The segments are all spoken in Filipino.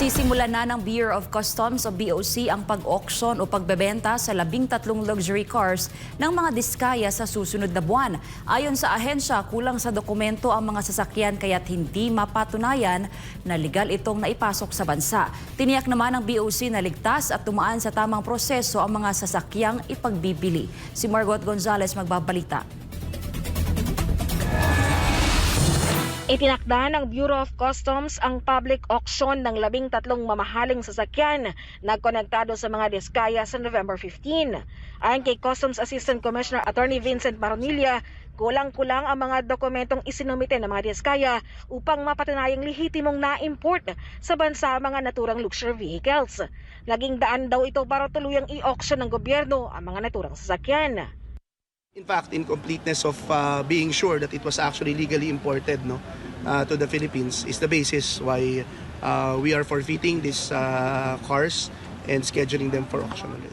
Sisimulan na ng Bureau of Customs o BOC ang pag-auction o pagbebenta sa labing tatlong luxury cars ng mga diskaya sa susunod na buwan. Ayon sa ahensya, kulang sa dokumento ang mga sasakyan kaya't hindi mapatunayan na legal itong naipasok sa bansa. Tiniyak naman ng BOC na ligtas at tumaan sa tamang proseso ang mga sasakyang ipagbibili. Si Margot Gonzalez magbabalita. Itinakda ng Bureau of Customs ang public auction ng labing tatlong mamahaling sasakyan na konektado sa mga diskaya sa November 15. Ayon kay Customs Assistant Commissioner Attorney Vincent Maronilla, kulang-kulang ang mga dokumentong isinumite ng mga diskaya upang mapatunayang lehitimong na-import sa bansa ang mga naturang luxury vehicles. Laging daan daw ito para tuluyang i-auction ng gobyerno ang mga naturang sasakyan. In fact, incompleteness of uh, being sure that it was actually legally imported no, uh, to the Philippines is the basis why uh, we are forfeiting these uh, cars and scheduling them for auction ulit.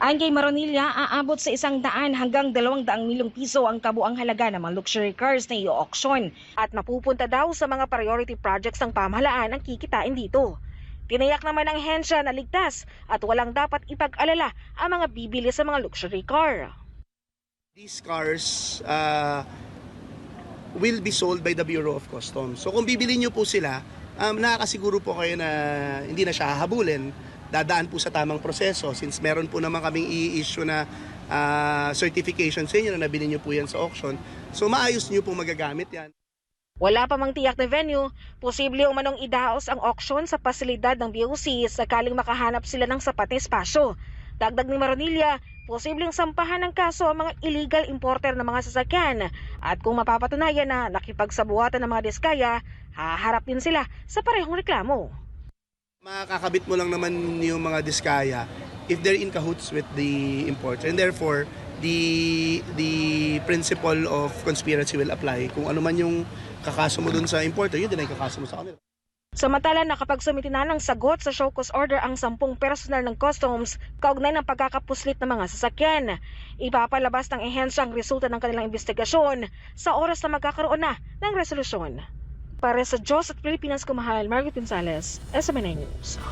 Ayon kay Maronilla, aabot sa isang daan hanggang dalawang daang milyong piso ang kabuang halaga ng mga luxury cars na i-auction at mapupunta daw sa mga priority projects ng pamahalaan ang kikitain dito. Tinayak naman ng hensya na ligtas at walang dapat ipag-alala ang mga bibili sa mga luxury car. These cars uh, will be sold by the Bureau of Customs. So kung bibili nyo po sila, um, nakakasiguro po kayo na hindi na siya hahabulin, dadaan po sa tamang proseso since meron po naman kaming i-issue na uh, certification sa inyo na nabili nyo po yan sa auction. So maayos nyo po magagamit yan. Wala pa mang tiyak na venue, posible umanong idaos ang auction sa pasilidad ng BOC sakaling makahanap sila ng sapat na espasyo. Dagdag ni Maronilla, posibleng sampahan ng kaso ang mga illegal importer ng mga sasakyan at kung mapapatunayan na nakipagsabuhatan ng mga diskaya, haharap din sila sa parehong reklamo. Makakabit mo lang naman yung mga diskaya if they're in cahoots with the importer. And therefore, the the principle of conspiracy will apply. Kung ano man yung kakaso mo dun sa importer, yun din ay kakaso mo sa kanila. Samantala, nakapagsumiti na ng sagot sa show cause order ang sampung personal ng customs kaugnay ng pagkakapuslit ng mga sasakyan. Ipapalabas ng ehensya ang resulta ng kanilang investigasyon sa oras na magkakaroon na ng resolusyon. Para sa Diyos at Pilipinas Kumahal, Margaret Gonzalez, SMNA News.